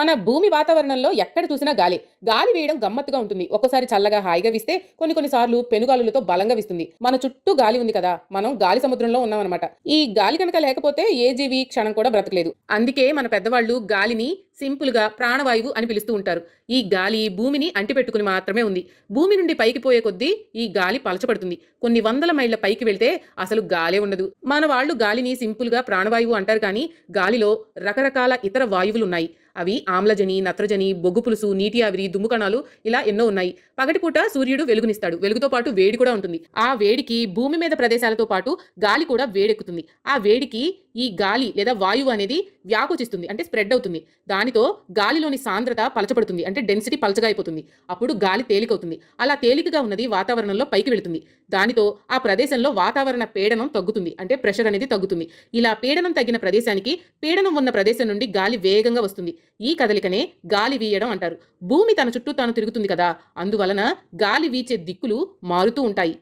మన భూమి వాతావరణంలో ఎక్కడ చూసినా గాలి. గాలి వేయడం గమ్మత్తుగా ఉంటుంది. ఒక్కోసారి చల్లగా హాయిగా వీస్తే కొన్ని కొన్ని సార్లు పెనుగాలులతో బలంగా వీస్తుంది. మన చుట్టూ గాలి ఉంది కదా మనం గాలి సముద్రంలో ఉన్నామన్నమాట. ఈ గాలి కనుక లేకపోతే ఏ జీవి క్షణం కూడా బ్రతకలేదు. అందుకే మన పెద్దవాళ్ళు గాలిని సింపుల్గా ప్రాణవాయువు అని పిలుస్తూ ఉంటారు. ఈ గాలి భూమిని అంటిపెట్టుకుని మాత్రమే ఉంది. భూమి నుండి పైకి పోయే కొద్దీ ఈ గాలి పలచబడుతుంది. కొన్ని వందల మైళ్ళ పైకి వెళ్తే అసలు గాలే ఉండదు. మన వాళ్ళు గాలిని సింపుల్గా ప్రాణవాయువు అంటారు కానీ గాలిలో రకరకాల ఇతర వాయువులు ఉన్నాయి అవి ఆమ్లజని నత్రజని బొగ్గు పులుసు నీటి ఆవిరి దుమ్ము కణాలు ఇలా ఎన్నో ఉన్నాయి. పగటిపూట సూర్యుడు వెలుగునిస్తాడు. వెలుగుతో పాటు వేడి కూడా ఉంటుంది. ఆ వేడికి భూమి మీద ప్రదేశాలతో పాటు గాలి కూడా వేడెక్కుతుంది. ఆ వేడికి ఈ గాలి లేదా వాయువు అనేది వ్యాకోచిస్తుంది అంటే స్ప్రెడ్ అవుతుంది. దానితో గాలిలోని సాంద్రత పలచబడుతుంది అంటే డెన్సిటీ పలచగా అయిపోతుంది అప్పుడు గాలి తేలికవుతుంది. అలా తేలికగా ఉన్నది వాతావరణంలో పైకి వెళుతుంది. దానితో ఆ ప్రదేశంలో వాతావరణ పీడనం తగ్గుతుంది అంటే ప్రెషర్ అనేది తగ్గుతుంది. ఇలా పీడనం తగ్గిన ప్రదేశానికి పీడనం ఉన్న ప్రదేశం నుండి గాలి వేగంగా వస్తుంది. ఈ కదలికనే గాలి వీయడం అంటారు. భూమి తన చుట్టూ తాను తిరుగుతుంది కదా అందువలన గాలి వీచే దిక్కులు మారుతూ ఉంటాయి.